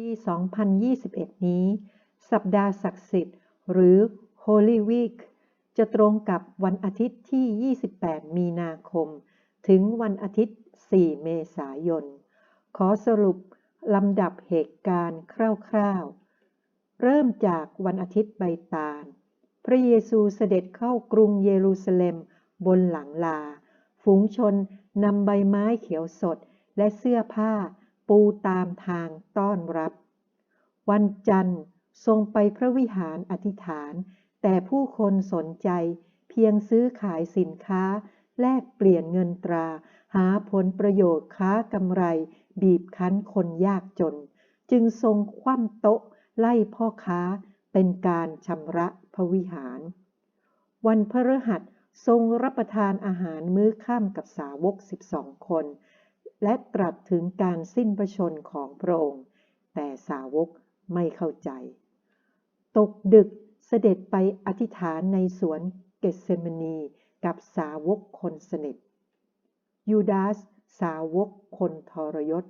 2021 นี้ สัปดาห์ศักดิ์สิทธิ์ หรือ Holy Week จะตรงกับวันอาทิตย์ที่ 28 มีนาคม ถึงวันอาทิตย์ 4 เมษายน ขอสรุปลำดับเหตุการณ์คร่าวๆ เริ่มจากวันอาทิตย์ใบตาล พระเยซูเสด็จเข้ากรุงเยรูซาเล็มบนหลังลา ฝูงชนนำใบไม้เขียวสดและเสื้อผ้าปูตามทางต้อนรับ วันจันทร์ทรงไปพระวิหารอธิษฐาน แต่ผู้คนสนใจ เพียงซื้อขายสินค้า แลกเปลี่ยนเงินตรา หาผลประโยชน์ค้ากำไร บีบคั้นคนยากจน จึงทรงคว่ำโต๊ะ ไล่พ่อค้า เป็นการชำระพระวิหาร วันพฤหัสทรงรับประทานอาหารมื้อค่ำกับสาวก12คน และตรัสถึงการสิ้นพระชนของพระองค์ แต่สาวก ไม่เข้าใจ ตกดึกเสด็จไปอธิษฐานในสวนเกสเซมานีกับสาวกคนสนิท ยูดาสสาวกคนทรยศ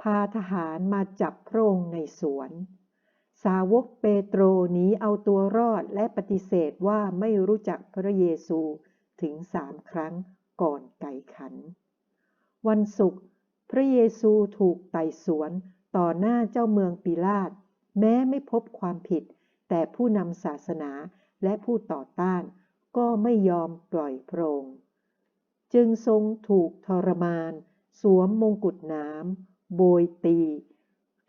พาทหารมาจับพระองค์ในสวน สาวกเปโตรหนีเอาตัวรอดและปฏิเสธว่าไม่รู้จักพระเยซูถึงสามครั้งก่อนไก่ขัน วันศุกร์พระเยซูถูกไต่สวน ต่อหน้าเจ้าเมืองปิลาตแม้ไม่พบความผิด แต่ผู้นำศาสนาและผู้ต่อต้านก็ไม่ยอมปล่อยพระองค์จึงทรงถูกทรมาน สวมมงกุฎน้ำโบยตี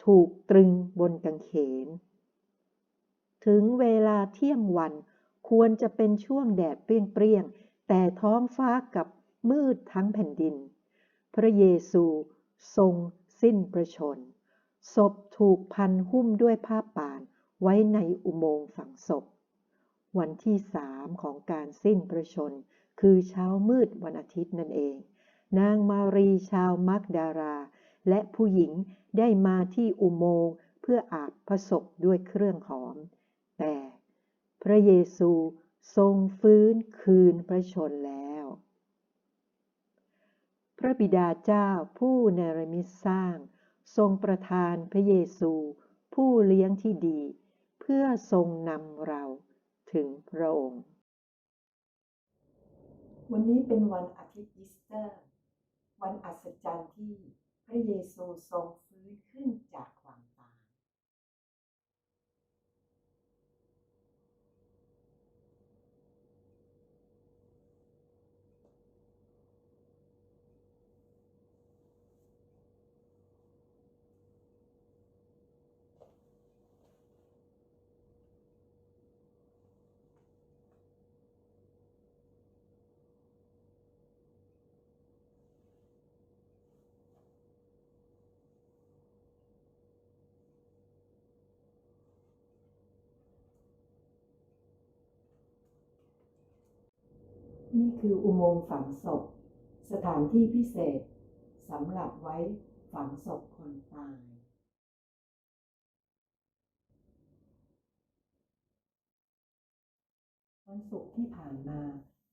ถูกตรึงบนกางเขน ถึงเวลาเที่ยงวันควรจะเป็นช่วงแดดเปรี้ยงๆ แต่ท้องฟ้ากับมืดทั้งแผ่นดิน พระเยซูทรงสิ้นประชน ศพถูกพันหุ้มด้วยผ้าป่านไว้ในอุโมงค์ฝังศพ วันที่สามของการสิ้นประชน คือเช้ามืดวันอาทิตย์นั่นเอง นางมารีชาวมักดารา และผู้หญิงได้มาที่อุโมงค์เพื่ออาบพระศพด้วยเครื่องหอม แต่ พระเยซูทรงฟื้นคืนพระชนแล้ว พระบิดาเจ้าผู้เนรมิตสร้าง ทรงประทานพระเยซู ผู้เลี้ยงที่ดี เพื่อทรงนำเราถึงพระองค์ วันนี้เป็นวันอาทิตย์อีสเตอร์ วันอัศจรรย์ที่พระเยซูทรง นี่คืออุโมงค์ฝังศพ สถานที่พิเศษสำหรับไว้ฝังศพคนตาย วันศุกร์ที่ผ่านมา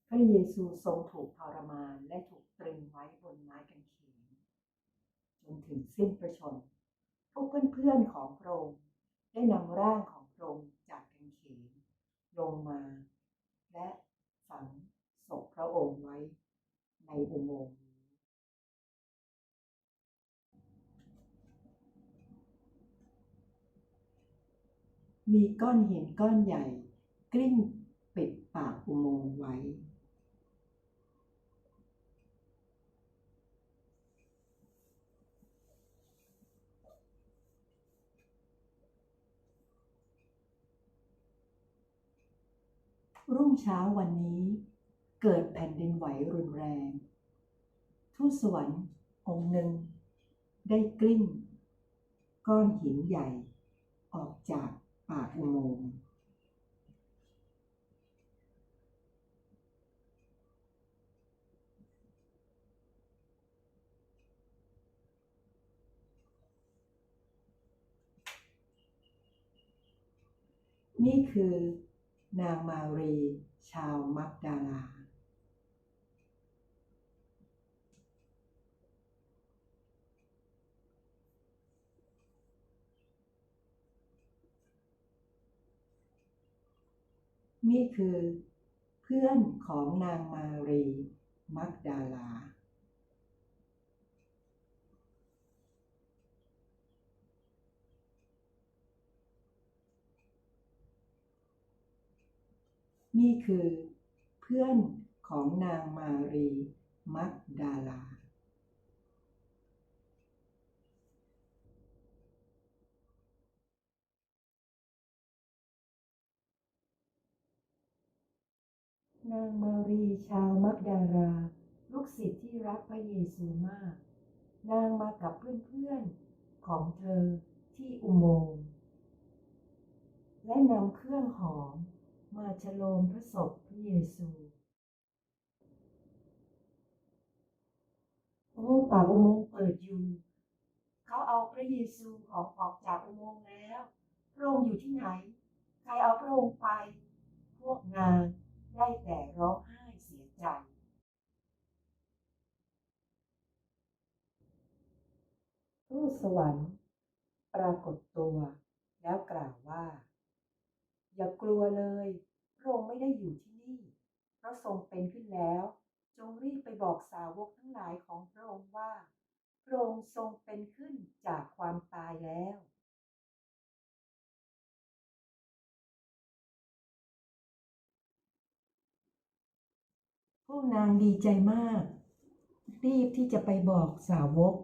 พระเยซูทรงถูกทรมานและถูกตรึงไว้บนไม้กางเขนจนถึงสิ้นประชน พวกเพื่อนๆของพระองค์ได้นำร่างของพระองค์จากกางเขนลงมา และฝัง ศพพระองค์ไว้ในอุโมงค์มีก้อนหินก้อนใหญ่ กลิ้งปิดปากอุโมงค์ไว้ รุ่งเช้าวันนี้ เกิดแผ่นดินไหวรุนแรง ทูตสวรรค์องค์หนึ่ง ได้กลิ้ง ก้อนหินใหญ่ ออกจากปากอุโมงค์นี่คือนางมารี ชาวมักดาลา พ นี่คือเพื่อนของนางมารีมักดาลา นี่คือเพื่อนของนางมารีมักดาลา นางมารีชาวมักดารา ลูกศิษย์ที่รักพระเยซูมาก นางมากับเพื่อนๆของเธอที่อุโมงค์และนำเครื่องหอมมาฉโลมพระศพพระเยซู โอ้ปากอุโมงค์เปิดอยู่ เขาเอาพระเยซูออกออกจากอุโมงค์แล้ว พระองค์อยู่ที่ไหน ใครเอาพระองค์ไป พวกนาง ได้แต่ร้องไห้เสียใจ ทูตสวรรค์ ปรากฏตัวแล้วกล่าวว่า อย่ากลัวเลยพระองค์ไม่ได้อยู่ที่นี่ เพราะทรงเป็นขึ้นแล้ว จงรีบไปบอกสาวกทั้งหลายของพระองค์ว่า พระองค์ทรงเป็นขึ้นจากความตายแล้ว พวกนางดีใจมาก รีบที่จะไปบอกสาวก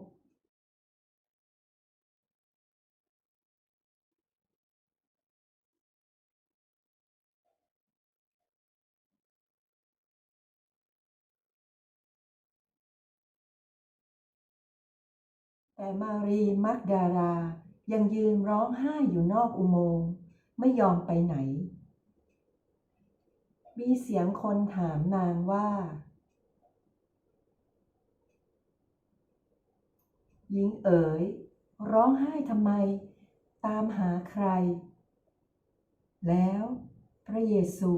แต่มารีมักดารายังยืนร้องไห้อยู่นอกอุโมงค์ไม่ยอมไปไหน มีเสียงคนถามนางว่า หญิงเอ๋ย ร้องไห้ทำไม ตามหาใคร แล้วพระเยซู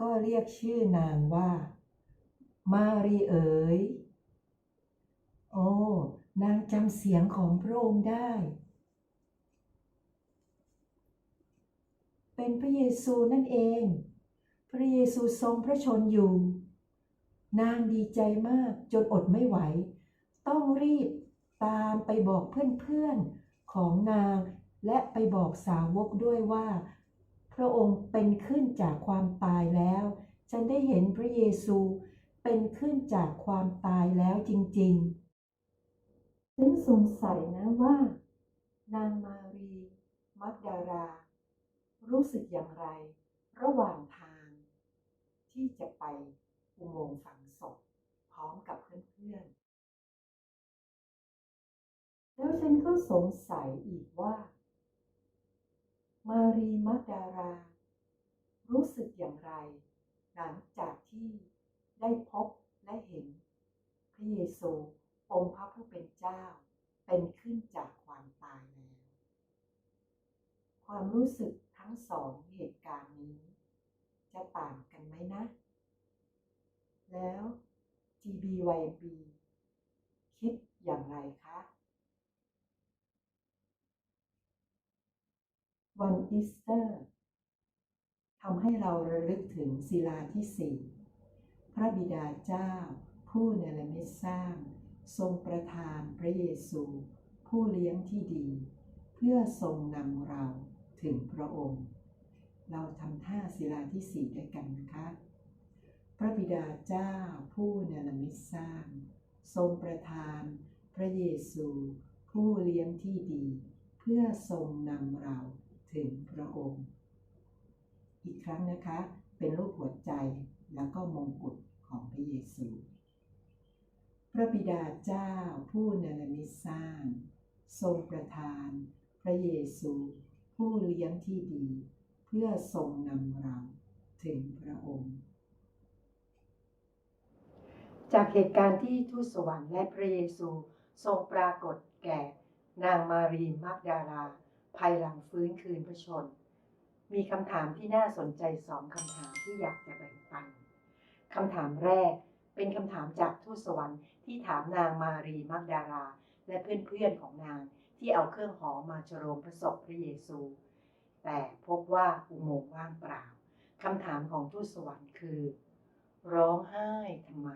ก็เรียกชื่อนางว่า มารีเอ๋ย โอ้ นางจำเสียงของพระองค์ได้ เป็นพระเยซูนั่นเอง พระเยซูทรงพระชนอยู่ นางดีใจมากจนอดไม่ไหว ต้องรีบตามไปบอกเพื่อนๆของนาง และไปบอกสาวกด้วยว่า พระองค์เป็นขึ้นจากความตายแล้ว ฉันได้เห็นพระเยซูเป็นขึ้นจากความตายแล้วจริงๆ ฉันสงสัยนะว่า นางมารี มักดารา รู้สึกอย่างไร ระหว่างทาง ที่จะไปอุโมงค์ฝังศพพร้อมกับเพื่อนๆ แล้วฉันก็สงสัยอีกว่า มารีมักดารา รู้สึกอย่างไร หลังจากที่ได้พบและเห็น พระเยซูองค์พระผู้เป็นเจ้า เป็นขึ้นจากความตายแล้ว ความรู้สึกทั้งสองเหตุการณ์นี้ จะต่างกันไหมนะ แล้ว GBYB คิดอย่างไรคะ วันอีสเตอร์ทำให้เราระลึกถึงศิลาที่สี่พระบิดาเจ้า ผู้เนรมิตสร้าง ทรงประทานพระเยซู ผู้เลี้ยงที่ดี เพื่อทรงนำเราถึงพระองค์ เราทำท่าศิลาที่สี่ด้วยกันนะคะ พระบิดาเจ้าผู้เนรมิตสร้าง ทรงประทาน พระเยซู ผู้เลี้ยงที่ดี เพื่อทรงนำเราถึงพระองค์ อีกครั้งนะคะ เป็นรูปหัวใจแล้วก็มงกุฎของพระเยซู พระบิดาเจ้าผู้เนรมิตสร้าง ทรงประทาน พระเยซู ผู้เลี้ยงที่ดี พื่อทรงนำเราถึงพระองค์ จากเหตุการณ์ที่ทูตสวรรค์และพระเยซูทรงปรากฏแก่นางมารีมักดารา ภายหลังฟื้นคืนพระชน มีคำถามที่น่าสนใจสองคำถามที่อยากจะแบ่งปันคำถามแรกเป็นคำถามจากทูตสวรรค์ที่ถามนางมารีมักดารา และเพื่อนๆของนางที่เอาเครื่องหอมมาฉโลมพระศพพระเยซู แต่พบว่าอุโมงค์ว่างเปล่าคำถามของทูตสวรรค์คือ ร้องไห้ทำไม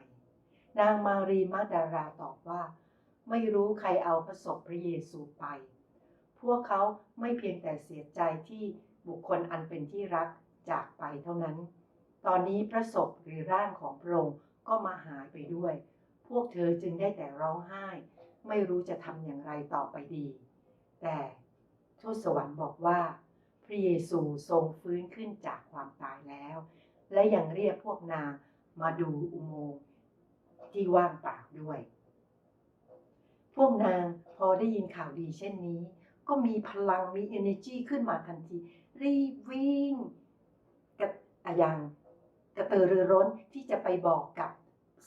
นางมารีมาดาราตอบว่า ไม่รู้ใครเอาพระศพพระเยซูไป พวกเขาไม่เพียงแต่เสียใจที่บุคคลอันเป็นที่รักจากไปเท่านั้น ตอนนี้พระศพหรือร่างของพระองค์ก็มาหายไปด้วย พวกเธอจึงได้แต่ร้องไห้ ไม่รู้จะทำอย่างไรต่อไปดี แต่ทูตสวรรค์บอกว่า พระเยซูทรงฟื้นขึ้นจากความตายแล้ว และยังเรียกพวกนางมาดูอุโมงค์ที่ว่างเปล่าด้วย พวกนางพอได้ยินข่าวดีเช่นนี้ ก็มีพลังมี energy ขึ้นมาทันที รีบวิ่งกระอะยังกระตือรือร้นที่จะไปบอกกับ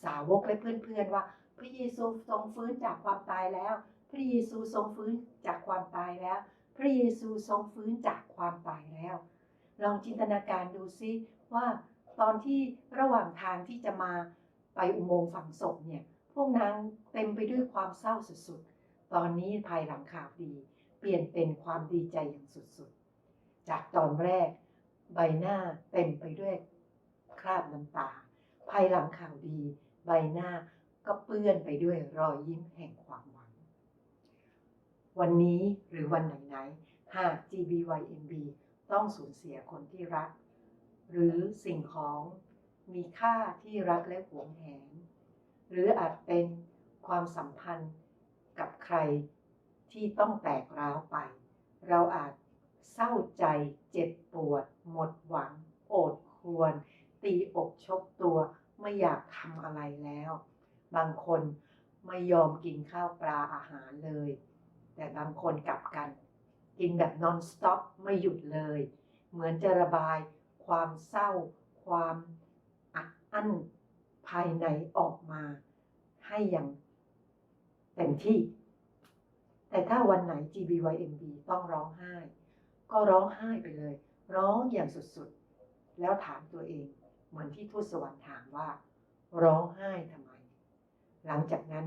สาวกและเพื่อนๆว่า พระเยซูทรงฟื้นจากความตายแล้ว พระเยซูทรงฟื้นจากความตายแล้ว พระเยซูทรงฟื้นจากความตายแล้ว ลองจินตนาการดูซิว่าตอนที่ระหว่างทางที่จะมาไปอุโมงค์ฝังศพเนี่ย พวกนางเต็มไปด้วยความเศร้าสุดๆ ตอนนี้ภายหลังข่าวดี เปลี่ยนเป็นความดีใจอย่างสุดๆ จากตอนแรก ใบหน้าเต็มไปด้วยคราบน้ำตา ภายหลังข่าวดี ใบหน้าก็เปื้อนไปด้วยรอยยิ้มแห่งความ วันนี้หรือวันไหนๆหาก GBYMB ต้องสูญเสียคนที่รัก หรือสิ่งของมีค่าที่รักและหวงแหน หรืออาจเป็นความสัมพันธ์กับใครที่ต้องแตกร้าวไป เราอาจเศร้าใจเจ็บปวด หมดหวัง โอดควร ตีอกชกตัวไม่อยากทำอะไรแล้ว บางคนไม่ยอมกินข้าวปลาอาหารเลย แต่บางคนกลับกัน กินแบบ non stop ไม่หยุดเลย เหมือนจะระบายความเศร้า ความอัดอั้นภายในออกมา ให้อย่างเต็มที่ แต่ถ้าวันไหน GBYMB ต้องร้องไห้ ก็ร้องไห้ไปเลย ร้องอย่างสุดๆ แล้วถามตัวเอง เหมือนที่ทูตสวรรค์ถามว่า ร้องไห้ทำไม หลังจากนั้น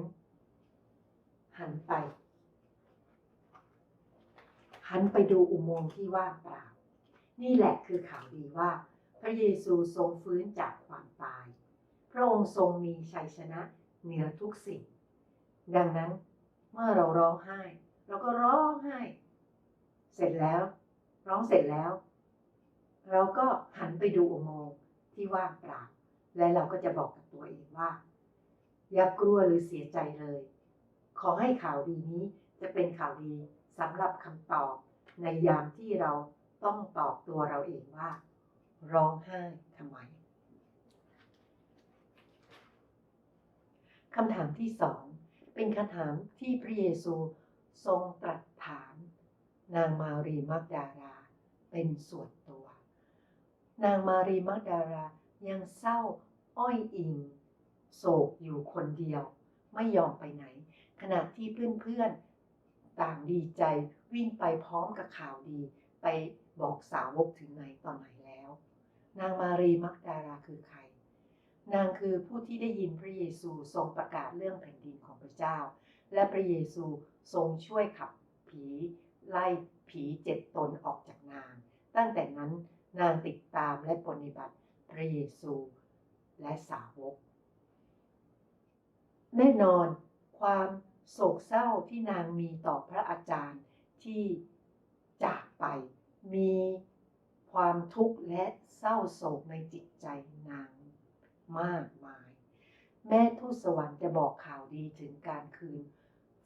หันไป หันไปดูอุโมงค์ที่ว่างเปล่า นี่แหละคือข่าวดีว่า พระเยซูทรงฟื้นจากความตาย พระองค์ทรงมีชัยชนะเหนือทุกสิ่ง ดังนั้นเมื่อเราร้องไห้ เราก็ร้องไห้ เสร็จแล้ว ร้องเสร็จแล้ว เราก็หันไปดูอุโมงค์ที่ว่างเปล่าและเราก็จะบอกกับตัวเองว่า อย่ากลัวหรือเสียใจเลย ขอให้ข่าวดีนี้จะเป็นข่าวดี สำหรับคำตอบในยามที่เราต้องตอบตัวเราเองว่า ร้องไห้ทำไมคำถามที่สองเป็นคำถามที่พระเยซูทรงตรัสถาม นางมารีมักดารา เป็นส่วนตัว นางมารีมักดารายังเศร้าอ้อยอิง โศกอยู่คนเดียว ไม่ยอมไปไหน ขณะที่เพื่อนๆ ต่างดีใจวิ่งไปพร้อมกับข่าวดี ไปบอกสาวกถึงไหนตอไหนแล้ว นางมารีมักดาราคือใคร นางคือผู้ที่ได้ยินพระเยซูทรงประกาศเรื่องแผ่นดินของพระเจ้า และพระเยซูทรงช่วยขับผีไล่ผีเจ็ดตนออกจากนาง ตั้งแต่นั้นนางติดตามและปฏิบัติพระเยซูและสาวก แน่นอนความ โศกเศร้าที่นางมีต่อพระอาจารย์ที่จากไป มีความทุกข์และเศร้าโศกในจิตใจนางมากมาย แม่ทูตสวรรค์จะบอกข่าวดีถึงการคืน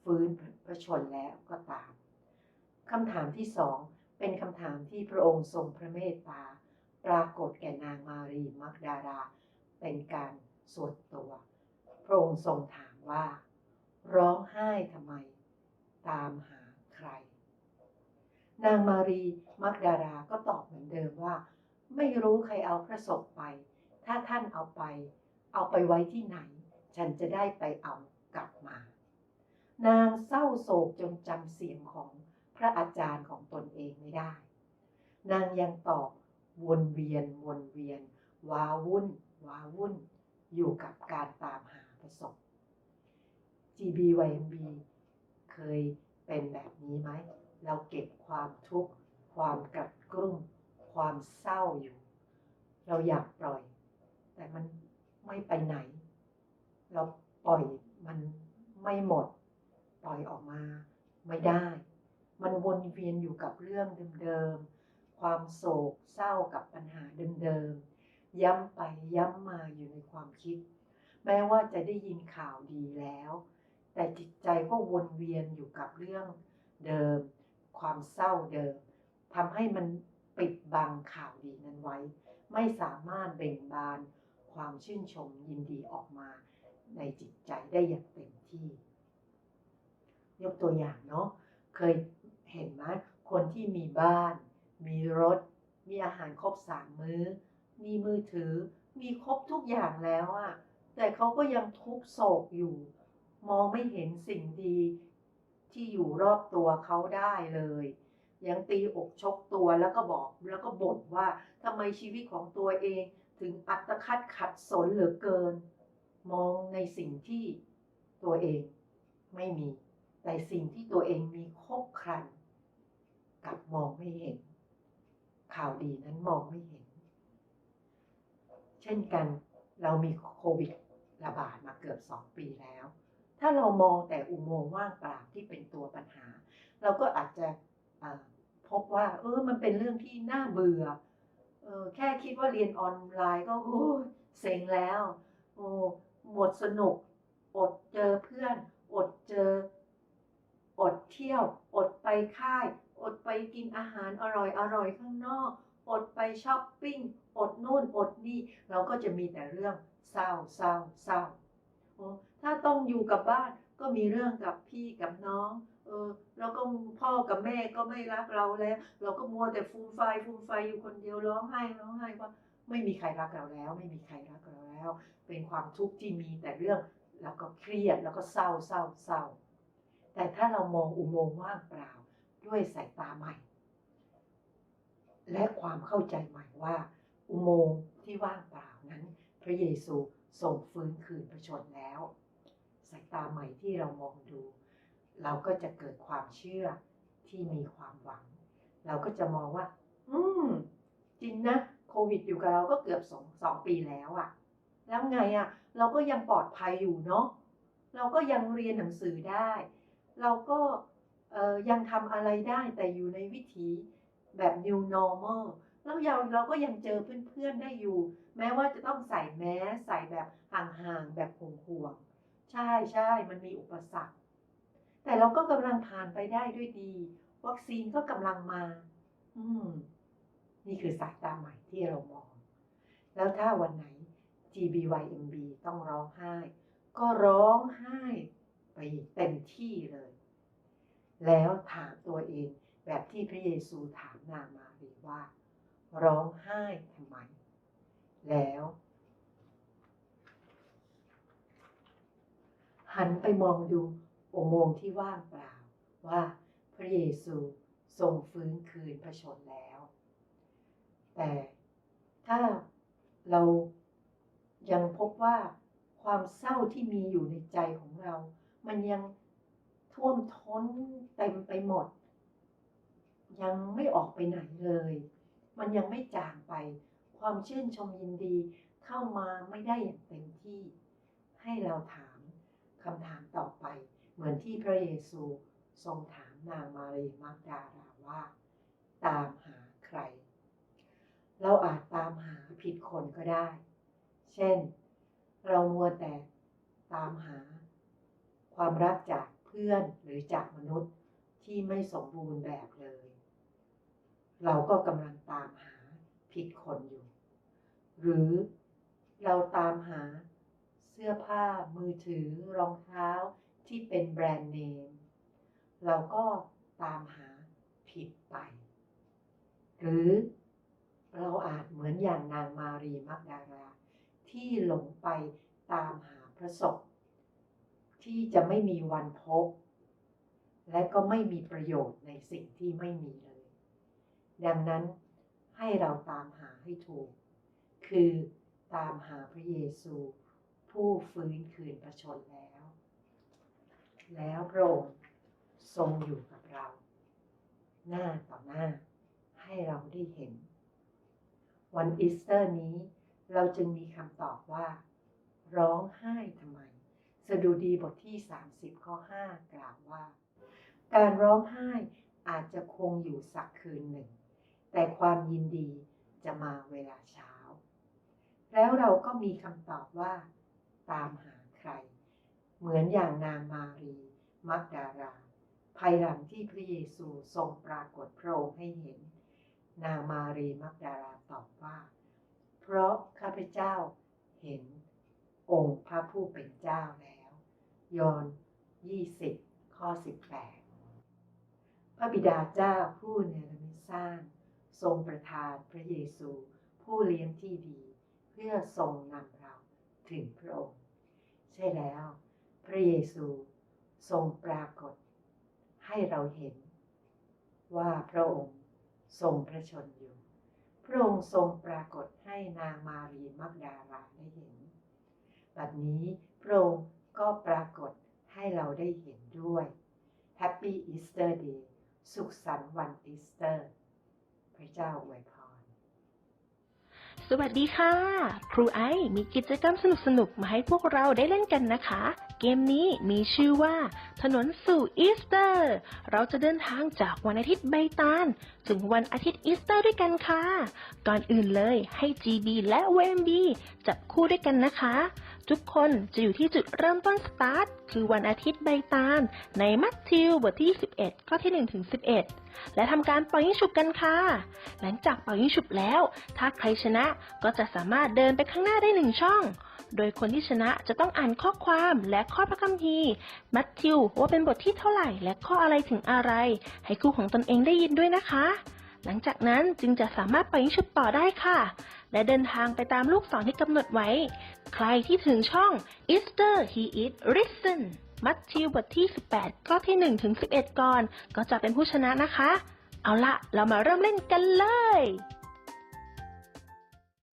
ฟื้นพระชนแล้วก็ตามคำถามที่สองเป็นคำถามที่พระองค์ทรงพระเมตตา ปรากฏแก่นางมารีมักดารา เป็นการส่วนตัว พระองค์ทรงถามว่า ร้องไห้ทำไม ตามหาใคร นางมารีมักดาราก็ตอบเหมือนเดิมว่า ไม่รู้ใครเอาพระศพไป ถ้าท่านเอาไป เอาไปไว้ที่ไหน ฉันจะได้ไปเอากลับมา นางเศร้าโศกจนจำเสียงของพระอาจารย์ของตนเองไม่ได้ นางยังตอบวนเวียนวนเวียนว้าวุ่นว้าวุ่น อยู่กับการตามหาประสบ GBYMB เคยเป็นแบบนี้ไหม เราเก็บความทุกข์ ความกัดกรุ่ม ความเศร้าอยู่ เราอยากปล่อย แต่มันไม่ไปไหน เราปล่อยมันไม่หมด ปล่อยออกมาไม่ได้ มันวนเวียนอยู่กับเรื่องเดิมๆ ความโศกเศร้ากับปัญหาเดิมๆ ย้ำไปย้ำมาอยู่ในความคิด แม้ว่าจะได้ยินข่าวดีแล้ว แต่จิตใจก็วนเวียนอยู่กับเรื่องเดิม ความเศร้าเดิมทำให้มันปิดบังข่าวดีนั้นไว้ ไม่สามารถเบ่งบานความชื่นชมยินดีออกมาในจิตใจได้อย่างเต็มที่ ยกตัวอย่างเนาะเคยเห็นไหมคนที่มีบ้าน มีรถ มีอาหารครบสามมื้อ มีมือถือ มีครบทุกอย่างแล้วอะแต่เขาก็ยังทุกโศกอยู่ มองไม่เห็นสิ่งดีที่อยู่รอบตัวเขาได้เลย ยังตีอกชกตัวแล้วก็บอกแล้วก็บ่นว่าทำไมชีวิตของตัวเองถึงอัตคัดขัดสนเหลือเกิน มองในสิ่งที่ตัวเองไม่มี แต่สิ่งที่ตัวเองมีครบครันกับมองไม่เห็น ข่าวดีนั้นมองไม่เห็น เช่นกันเรามีโควิดระบาดมาเกือบสองปีแล้ว ถ้าเรามองแต่อุโมงค์ว่างเปล่าที่เป็นตัวปัญหา เราก็อาจจะพบว่า เออมันเป็นเรื่องที่น่าเบื่อออแค่คิดว่าเรียนออนไลน์ก็โอ้เซ็งแล้วโอ้หมดสนุก อดเจอเพื่อน อดเจอ อดเที่ยว อดไปค่าย อดไปกินอาหารอร่อยอร่อยข้างนอก อดไปช้อปปิ้ง อดนู่นอดนี่ เราก็จะมีแต่เรื่องเศร้าเศร้าเศร้า ถ้าต้องอยู่กับบ้านก็มีเรื่องกับพี่กับน้องเออแล้วก็พ่อกับแม่ก็ไม่รักเราแล้ว เราก็มัวแต่ฟูมไฟฟูมไฟอยู่คนเดียวร้องไห้ร้องไห้ว่า ไม่มีใครรักเราแล้ว ไม่มีใครรักเราแล้ว เป็นความทุกข์ที่มีแต่เรื่องแล้วก็เครียดแล้วก็เศร้าเศร้าเศร้า แต่ถ้าเรามองอุโมงค์ว่างเปล่าด้วยสายตาใหม่ และความเข้าใจใหม่ว่า อุโมงค์ที่ว่างเปล่านั้น พระเยซู ทรงฟื้นคืนพระชนแล้วสายตาใหม่ที่เรามองดู เราก็จะเกิดความเชื่อที่มีความหวัง เราก็จะมองว่า อืม จริงนะโควิดอยู่กับเราก็เกือบสองสองปีแล้วอะแล้วไงอะเราก็ยังปลอดภัยอยู่เนาะเราก็ยังเรียนหนังสือได้ เราก็ยังทำอะไรได้แต่อยู่ในวิถีแบบ new normal แล้วเราเราก็ยังเจอเพื่อนๆได้อยู่ แม้ว่าจะต้องใส่แมสใส่แบบห่างๆแบบห่วงๆใช่ใช่มันมีอุปสรรค แต่เราก็กำลังผ่านไปได้ด้วยดี วัคซีนก็กำลังมา อืม นี่คือสายตาใหม่ที่เรามอง แล้วถ้าวันไหน GBYMB ต้องร้องไห้ ก็ร้องไห้ไปเต็มที่เลย แล้วถามตัวเองแบบที่พระเยซูถามนางมารีว่า ร้องไห้ทำไม แล้ว หันไปมองดูอุโมงค์ที่ว่างเปล่าว่าพระเยซูทรงฟื้นคืนพระชนแล้ว แต่ถ้าเรายังพบว่าความเศร้าที่มีอยู่ในใจของเรา มันยังท่วมท้นเต็มไปหมด ยังไม่ออกไปไหนเลย มันยังไม่จางไป ความชื่นชมยินดีเข้ามาไม่ได้อย่างเต็มที่ ให้เราถามคำถามต่อไป เหมือนที่พระเยซูทรงถามนางมารีมักดาราว่า ตามหาใคร เราอาจตามหาผิดคนก็ได้ เช่น เรามัวแต่ตามหา ความรักจากเพื่อนหรือจากมนุษย์ที่ไม่สมบูรณ์แบบเลย เราก็กำลังตามหาผิดคนอยู่ หรือเราตามหาเสื้อผ้ามือถือรองเท้าที่เป็นแบรนด์เนม เราก็ตามหาผิดไป หรือเราอาจเหมือนอย่างนางมารีมักดารา ที่หลงไปตามหาพระศพที่จะไม่มีวันพบ และก็ไม่มีประโยชน์ในสิ่งที่ไม่มีเลย ดังนั้นให้เราตามหาให้ถูก คือตามหาพระเยซู ผู้ฟื้นคืนพระชนแล้ว แล้วพระองค์ทรงอยู่กับเรา หน้าต่อหน้าให้เราได้เห็น วันอีสเตอร์นี้เราจึงมีคำตอบว่า ร้องไห้ทำไม สดุดีบทที่ 30 ข้อ 5 กล่าวว่า การร้องไห้อาจจะคงอยู่สักคืนหนึ่ง แต่ความยินดีจะมาเวลาเช้า แล้วเราก็มีคำตอบว่า ตามหาใคร เหมือนอย่างนางมารีมักดารา ภายหลังที่พระเยซูทรงปรากฏพระองค์ให้เห็น นางมารีมักดาราตอบว่า เพราะข้าพเจ้าเห็นองค์พระผู้เป็นเจ้าแล้ว ยอห์น20 ข้อ 18 พระบิดาเจ้าผู้เนรมิตสร้าง ทรงประทานพระเยซู ผู้เลี้ยงที่ดี เพื่อทรงนำเราถึงพระองค์ ใช่แล้ว พระเยซูทรงปรากฏ ให้เราเห็น ว่าพระองค์ทรงพระชนอยู่ พระองค์ทรงปรากฏให้นางมารีมักดาราได้เห็น บัดนี้พระองค์ก็ปรากฏให้เราได้เห็นด้วย Happy Easter Day สุขสันต์วันอีสเตอร์ พระเจ้าอวยพร สวัสดีค่ะ ครูไอซ์มีกิจกรรมสนุกๆ มาให้พวกเราได้เล่นกันนะคะ เกมนี้มีชื่อว่า ถนนสู่อีสเตอร์ เราจะเดินทางจากวันอาทิตย์ใบตาล ถึงวันอาทิตย์อีสเตอร์ด้วยกันค่ะ ก่อนอื่นเลยให้ GB และ WMB จับคู่ด้วยกันนะคะ ทุกคนจะอยู่ที่จุดเริ่มต้นสตาร์ท คือวันอาทิตย์ใบตาล ในมัทธิวบทที่21ข้อที่ 1 ถึง 11 และทำการปล่อยยิงฉุบกันค่ะ หลังจากเป่ายิงฉุบแล้ว ถ้าใครชนะก็จะสามารถเดินไปข้างหน้าได้หนึ่งช่อง โดยคนที่ชนะจะต้องอ่านข้อความและข้อพระคัมภีร์มัทธิวว่าเป็นบทที่เท่าไหร่และข้ออะไรถึงอะไร ให้ครูของตนเองได้ยินด้วยนะคะ หลังจากนั้นจึงจะสามารถปล่อยยิงฉุบต่อได้ค่ะ และเดินทางไปตามลูกศรที่กำหนดไว้ ใครที่ถึงช่อง Easter He is Risen มัทธิวบทที่ 18 ข้อที่ 1 ถึง 11 ก่อน ก็จะเป็นผู้ชนะนะคะ เอาละเรามาเริ่มเล่นกันเลย